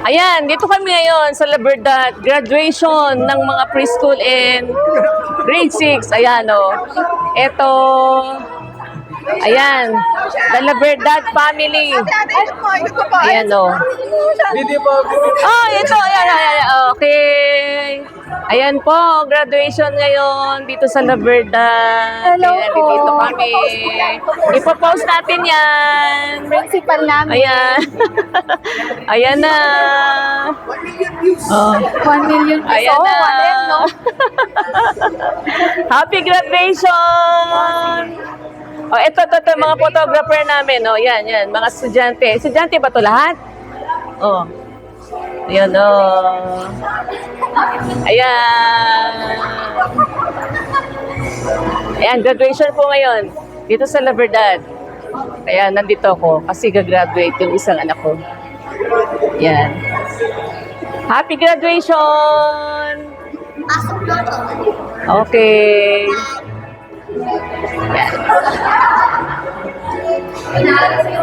Ayan, dito kami ngayon sa La Verdad, graduation ng mga preschool and grade 6. Ayan o. Ito, ayan, the La Verdad family. Ayan o. Video. Oh, ito, ayan, ayan, ayan. Okay. Ayan po, graduation ngayon dito sa La Verdad. Hello Ayan, po. Dito kami. Ipopost natin yan. Principal namin. Ayan. Ayan na. Oh. 1 million peso. Ayan na. Yan, no? Happy graduation! Oh, ito, ito, ito, mga photographer namin. Oh, yan, yan. Mga estudyante. Estudyante ba to lahat? Oh. Ayan, oh. Ayan. Ayan, graduation po ngayon. Dito sa La Verdad. Kaya nandito ako kasi gagraduate yung isang anak ko. Yan. Happy graduation! Okay. Yan.